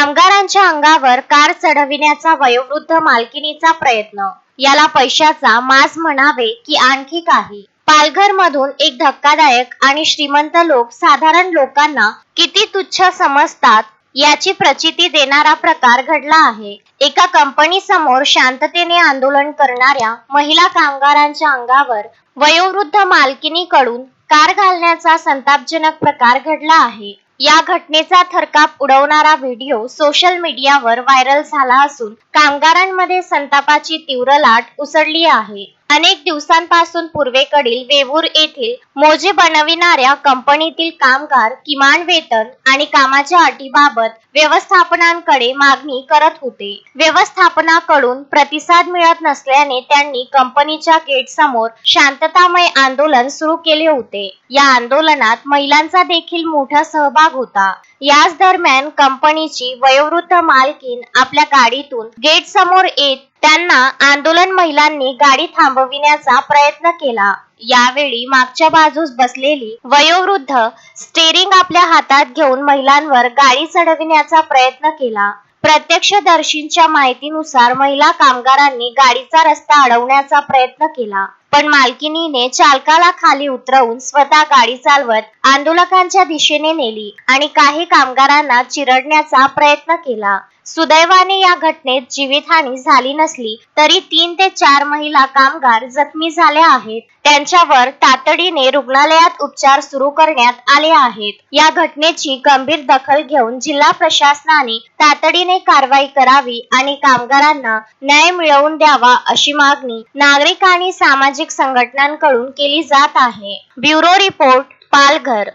कामगारांच्या अंगावर कार चढविण्याचा वयोवृद्ध मालकिनीचा प्रयत्न. याला पैशाचा मास म्हणावे की आणखी काही. पालघर मधून एक धक्कादायक आणि श्रीमंत लोक साधारण लोकांना किती तुच्छ समजतात याची प्रचिती देणारा प्रकार घडला आहे. एका कंपनी समोर शांततेने आंदोलन करणाऱ्या महिला कामगारांच्या अंगावर वयोवृद्ध मालकिनीकडून कार घालण्याचा संतापजनक प्रकार घडला आहे. या घटनेचा थरकाप उडवणारा व्हिडिओ सोशल मीडियावर व्हायरल झाला असून कामगारांमध्ये संतापाची तीव्र लाट उसळली आहे. अनेक दिवसांपासून पूर्वेकडील वेवूर येथील मोजे बनविणाऱ्या कंपनीतील कामगार किमान वेतन आणि कामाच्या अटीबाबत व्यवस्थापनांकडे मागणी करत होते. व्यवस्थापनाकडून प्रतिसाद मिळत नसल्याने त्यांनी कंपनीच्या गेट समोर शांततामय आंदोलन सुरू केले होते. या आंदोलनात महिलांचा देखील मोठा सहभाग होता. याच दरम्यान कंपनीची वयोवृद्ध मालकीन आपल्या गाडीतून गेट समोर येत त्यांना आंदोलन महिलांनी गाडी थांबविण्याचा प्रयत्न केला. यावेळी मागच्या बाजूस बसलेली वयोवृद्ध स्टेरिंग आपल्या हातात घेऊन महिलांवर गाडी चढविण्याचा प्रयत्न केला. प्रत्यक्षदर्शींच्या माहितीनुसार महिला कामगारांनी गाडीचा रस्ता अडवण्याचा प्रयत्न केला. पण मालकिनीने चालकाला खाली उतरवून स्वतः गाडी चालवत आंदोलकांच्या दिशेने नेली आणि काही कामगारांना चिरडण्याचा प्रयत्न केला. सुदैवाने या घटनेत जीवितहानी झाली नसली तरी तीन ते चार महिला कामगार जखमी झाल्या आहेत. त्यांच्यावर तातडीने रुग्णालयात उपचार सुरू करण्यात आले आहेत. या घटनेची गंभीर दखल घेऊन जिल्हा प्रशासनाने तातडीने कारवाई करावी आणि कामगारांना न्याय मिळवून द्यावा अशी मागणी नागरिक आणि सामाजिक संघटनांकडून केली जात आहे. Bureau report Palghar.